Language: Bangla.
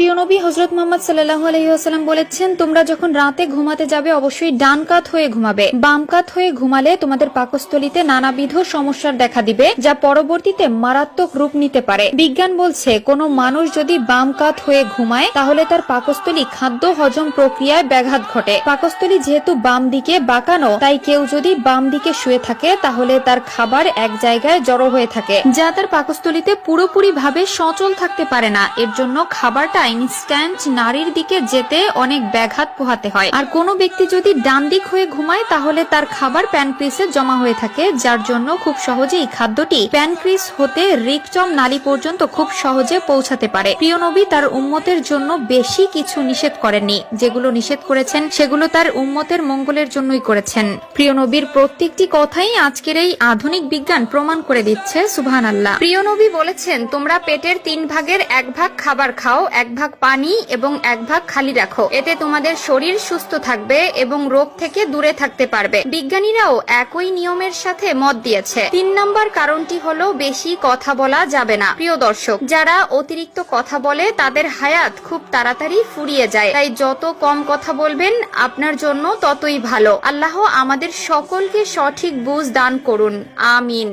প্রিয় নবী হজরত মোহাম্মদ সাল্লাহ আলহিহাস্লাম বলেছেন, তোমরা যখন রাতে ঘুমাতে যাবে, অবশ্যই ডান কাত হয়ে ঘুমাবে। বাম কাত হয়ে ঘুমালে তোমাদের পাকস্থলিতে নানাবিধ সমস্যার দেখা দিবে, যা পরবর্তীতে মারাত্মক রূপ নিতে পারে। বিজ্ঞান বলছে, কোনো মানুষ যদি বাম কাত হয়ে ঘুমায়, তাহলে তার পাকস্থলী খাদ্য হজম প্রক্রিয়ায় ব্যাঘাত ঘটে। পাকস্থলী যেহেতু বাম দিকে বাঁকানো, তাই কেউ যদি বাম দিকে শুয়ে থাকে, তাহলে তার খাবার এক জায়গায় জড়ো হয়ে থাকে, যা তার পাকস্থলীতে পুরোপুরি ভাবে সচল থাকতে পারে না। এর জন্য খাবারটা ইনস্ট্যান্ট নারীর দিকে যেতে অনেক ব্যাঘাত পোহাতে হয়। আর কোনো ব্যক্তি যদি ডান দিক হয়ে ঘুমায়, তাহলে তার খাবার প্যানক্রিসে জমা হয়ে থাকে, যার জন্য খুব সহজেই খাদ্যটি প্যানক্রিস হতে রিকচম নালী পর্যন্ত খুব সহজে পৌঁছাতে পারে। প্রিয় নবী তার উম্মতের জন্য বেশি কিছু নিষেধ করেননি। যেগুলো নিষেধ করেছেন, সেগুলো তার উম্মতের মঙ্গলের জন্যই করেছেন। প্রিয় নবীর প্রত্যেকটি কথাই আজকের এই আধুনিক বিজ্ঞান প্রমাণ করে দিচ্ছে সুবহান আল্লাহ প্রিয় নবী বলেছেন, তোমরা পেটের তিন ভাগের এক ভাগ খাবার খাও, এক ভাগ পানি এবং এক ভাগ খালি রাখো। এতে তোমাদের শরীর সুস্থ থাকবে এবং রোগ থেকে দূরে থাকতে পারবে। বিজ্ঞানীরাও একই নিয়মের সাথে মত দিয়েছে। তিন নম্বর কারণটি হলো, বেশি কথা বলা যাবে না। প্রিয় দর্শক, যারা অতিরিক্ত কথা বলে, তাদের হায়াত খুব তাড়াতাড়ি ফুরিয়ে যায়। তাই যত কম কথা বলবেন, আপনার জন্য ততই ভালো। আল্লাহ আমাদের সকলকে সঠিক বুঝ দান করুন। আমিন।